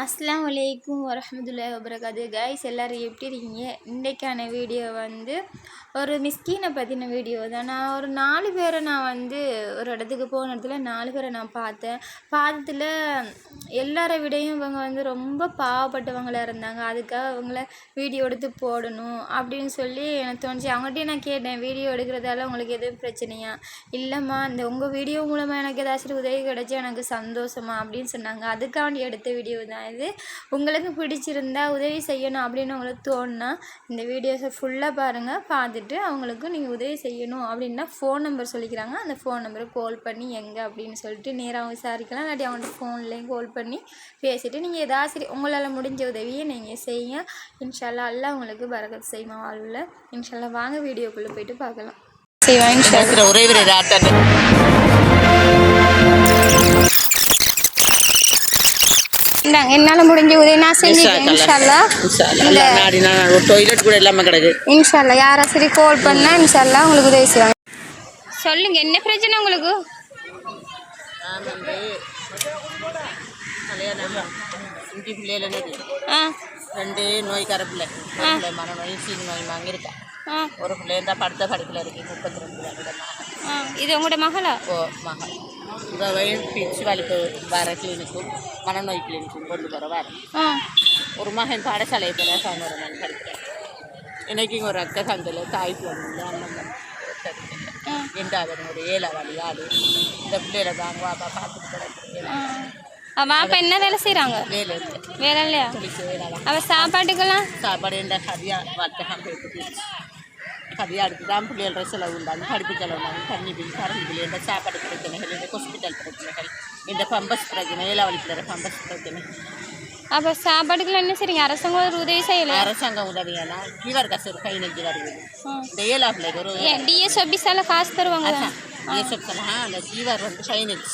அஸ்லாம் வலைக்கும் வரஹ்மத்துல்லாஹி வபரகாது கைஸ் எல்லோரும் எப்படி இருக்கீங்க? இன்றைக்கான வீடியோ வந்து ஒரு மிஸ்கீனை பற்றின வீடியோ தான். நான் ஒரு நாலு பேரை நான் வந்து ஒரு இடத்துக்கு போன இடத்துல நாலு பேரை நான் பார்த்தேன். பார்த்ததுல எல்லாரை விடையும் இவங்க வந்து ரொம்ப பாவப்பட்டவங்களாக இருந்தாங்க. அதுக்காக அவங்கள வீடியோ எடுத்து போடணும் அப்படின்னு சொல்லி எனக்கு தோணுச்சு. அவங்ககிட்டயும் நான் கேட்டேன் வீடியோ எடுக்கிறதால உங்களுக்கு எதுவும் பிரச்சனையா? இல்லைம்மா இந்த உங்கள் வீடியோ மூலமாக எனக்கு ஏதாச்சும் உதவி கிடைச்சி எனக்கு சந்தோஷமா? அப்படின்னு சொன்னாங்க. அதுக்காண்டி எடுத்த வீடியோ தான் இது உங்களுக்கு பிடிச்சிருந்தா உதவி செய்யணும் அப்படின்னு உங்களுக்கு தோணுனா இந்த வீடியோஸை ஃபுல்லாக பாருங்கள் பார்த்துட்டு அவங்களுக்கு நீங்கள் உதவி செய்யணும் அப்படின்னா ஃபோன் நம்பர் சொல்லிக்கிறாங்க. அந்த ஃபோன் நம்பரை கால் பண்ணி எங்கே அப்படின்னு சொல்லிட்டு நேராக விசாரிக்கலாம். இல்லாட்டி அவங்கள்ட்ட ஃபோன்லேயும் கால் பண்ணி பேசிவிட்டு நீங்கள் ஏதாவது சரி உங்களால் முடிஞ்ச உதவியை நீங்கள் செய்யுங்க. இன்ஷால்லா அல்லா உங்களுக்கு பரகத் செய்யுமா வாழ்வில்? இன்ஷால்லா வாங்க வீடியோக்குள்ளே போயிட்டு பார்க்கலாம். செய்வாங்க ஒரே ஒரு இந்தாங்க என்னால் முடிஞ்ச உதவி நான் செஞ்சுக்கிறேன் இன்ஷால்லா அல்ல நாடி நான் ஒரு டொய்லெட் கூட இல்லாம கிடக்கு. இன்ஷால்லா யாரா சரி கால் பண்ணா இன்ஷால்லா உங்களுக்கு உதவி செய்வாங்க. சொல்லுங்க என்ன பிரச்சனை உங்களுக்கு? இஞ்சி பிள்ளையில ஆ. ரெண்டு நோய்க்கார பிள்ளை. பிள்ளை மன நோய் சீனி நோய் வாங்க இருக்கா ஒரு பிள்ளை இருந்தால் படுத்த படுக்கல இருக்கு முப்பத்தி ரெண்டு இது உங்களோட மகளா? ஓ மகன் இவன் பிச்சு வலிப்பு வர கிளினிக்கும் மனநோய் கிளினிக்கும் கொண்டு போகிற வர ஆ ஒரு மகன் பாடசாலை போல மணி படிக்கிறேன் இன்னைக்கு ஒரு அக்கா சந்தையில் தாய்க்கு வந்து அண்ணன். ரெண்டாவது ஒரு ஏழாவது ஆளு இந்த பிள்ளையில தாங்க வாப்பா பார்த்துட்டு கிடக்குறேன் ஆ அவ அப்பா என்ன வேலை செய்கிறாங்க வேலை வேலை இல்லையா போலீஸ் வேலை அவ சாப்பாட்டுக்கெல்லாம் சாப்பாடு இந்த கதியா வர்த்தகம் போயிட்டு கதியா எடுத்து தான் பிள்ளைகள செலவு உண்டாங்க படிப்பு செலவு உண்டாங்க தண்ணி பில் கரண்ட் பில் இந்த சாப்பாடு பிரச்சனைகள் இந்த ஹாஸ்பிட்டல் பிரச்சனைகள் இந்த பம்பஸ் பிரச்சனை ஏழாவளி பிள்ளை பம்பஸ் பிரச்சனை. அப்போ சாப்பாட்டுக்கெல்லாம் என்ன செய்றீங்க? அரசாங்கம் ஒரு உதவி செய்யல? அரசாங்கம் உதவியானா? ஃபீவர் காசு ஒரு பதினஞ்சு வருது. இந்த ஏழா பிள்ளைக்கு ஒரு டிஎஸ் ஆஃபீஸால காசு தருவாங்க ஏசப்சனா அந்த ஃபீவர் வந்து பதினஞ்சு.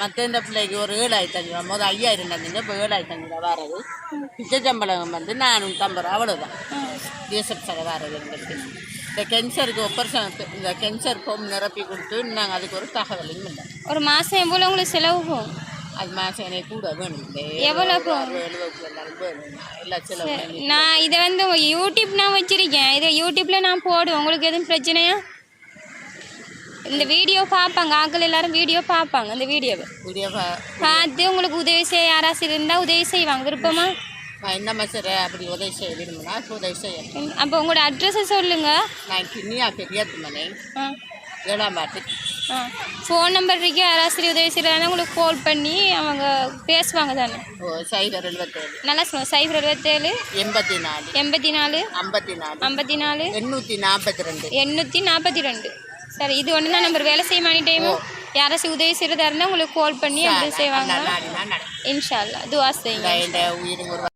மற்ற இந்த பிள்ளைக்கு ஒரு ஏழாயிரத்தி அஞ்சு ரூபா முதல் ஐயாயிரம் தந்தீங்க இப்போ ஏழாயிரத்தி அஞ்சு ரூபா வரது பிச்சை சம்பளம் வந்து நானூற்றம்பது ரூபா அவ்வளோதான் டிஎஸ்எஃப் சக வரது எங்களுக்கு இந்த கேன்சருக்கு ஆப்பரேஷன் இந்த கேன்சர் ஃபார்ம் நிரப்பி கொடுத்து நாங்கள் அதுக்கு ஒரு தகவலும் இல்லை. ஒரு மாதம் எவ்வளோ உங்களுக்கு செலவு போகும்? அது மாதம் எனக்கு கூட வேணும். எவ்வளோ போகும்? நான் இதை வந்து யூடியூப் நான் வச்சிருக்கேன். இதை யூடியூப்ல நான் போடுவேன். உங்களுக்கு எதுவும் பிரச்சனையா? இந்த வீடியோ பார்ப்பாங்க. ஆட்கள் எல்லாரும் வீடியோ பார்ப்பாங்க இந்த வீடியோவை வீடியோ பார்த்து உங்களுக்கு உதவி செய்ய யாராச்சும் இருந்தால் உதவி செய்வாங்க. விருப்பமா என்ன மசர அப்படி உதவி செய்ய விரும்பினா உதவி செய்ய அப்போ உங்களோட அட்ரஸை சொல்லுங்க. நான் கிண்ணியா பெரியாத்து மனை ஏழாம் பாட்டு ஃபோன் நம்பர் இருக்கு யாராச்சும் உதவி செய்கிறாங்க உங்களுக்கு கால் பண்ணி அவங்க பேசுவாங்க தானே. ஓ சைபர் எழுபத்தேழு நல்லா சொல்லுங்கள் சைபர் எழுபத்தேழு எண்பத்தி நாலு எண்பத்தி நாலு ஐம்பத்தி நாலு ஐம்பத்தி நாலு எண்ணூற்றி நாற்பத்தி ரெண்டு எண்ணூற்றி நாற்பத்தி ரெண்டு சரி இது ஒன்று தான் நம்பர் வேலை செய்ய மாட்டே டைமும் யாராச்சும் உதவி செய்கிறதா இருந்தால் உங்களுக்கு கால் பண்ணி அப்படி செய்வாங்க இன்ஷா அல்லா துவா செய்யுங்க.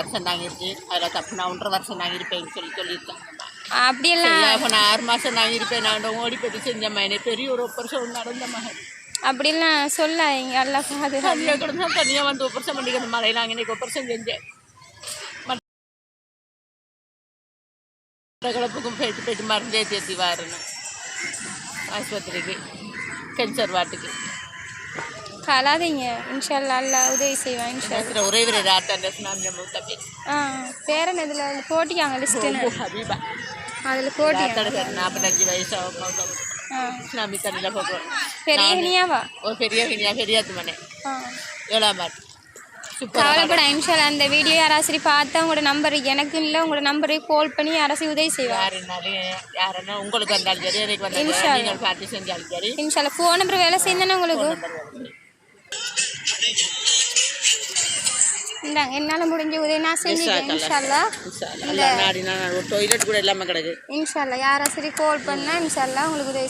வருஷம் தாங்க இருக்கு அதில் தப்பு நான் ஒன்றரை வருஷம் தாங்க இருப்பேன்னு சொல்லி சொல்லியிருக்காங்க. அப்படியெல்லாம் இப்போ நான் ஆறு மாதம் தாங்க இருப்பேன் நான் ஓடி போய் செஞ்சம்மா எனக்கு பெரிய ஒரு ஆப்பரேஷன் நடந்த மகன். அப்படிலாம் அல்லா பாதுகா தனியாக கிடந்தா தனியாக வந்து ஆப்பரேஷன் பண்ணிக்கணும் மழை நாங்கள் இன்னைக்கு ஆப்பரேஷன் செஞ்சேன். கிளப்புக்கும் போயிட்டு போயிட்டு மருந்தே தேத்தி வரணும். ஆஸ்பத்திரிக்கு கேன்சர் வாட்டுக்கு கலாதீங்க இன்ஷா அல்லா உதவி செய்வான் இன்ஷா பேசுகிற ஒரே ஒரு ஆ பேரன் இதில்? போட்டிக்காங்க லிஸ்ட்டுன்னு ஹபீபா. அதில் போட்டி நாற்பத்தஞ்சு வயசு இஸ்லாமி தண்ணியில் போகிறோம் பெரிய இனியாவா ஒரு பெரிய கிணியா பெரியாத்து மனை பாட்டு சூப்பர் கவலைப்பட இன்ஷா அல்லா அந்த வீடியோ யாராச்சும் பார்த்தா உங்களோட நம்பர் எனக்கு இல்லை உங்களோட நம்பருக்கு கால் பண்ணி யாராச்சும் உதவி யாருனாலும் யாருன்னா உங்களுக்கு வந்தாலும் சரி எனக்கு வந்தாலும் பார்த்து செஞ்சாலும் சரி. இன்ஷா அல்லா ஃபோன் நம்பர் வேலை செய்யுதானே உங்களுக்கு? இந்தாங்க என்னால் முடிஞ்ச உதவி நான் செஞ்சுக்கிறேன் இன்ஷா அல்லா அல்ல நாடி நான் ஒரு டொய்லெட் கூட இல்லாமல் கிடக்கு. இன்ஷா அல்லா யாராச்சும் கால் பண்ணால் இன்ஷா அல்லா உங்களுக்கு உதவி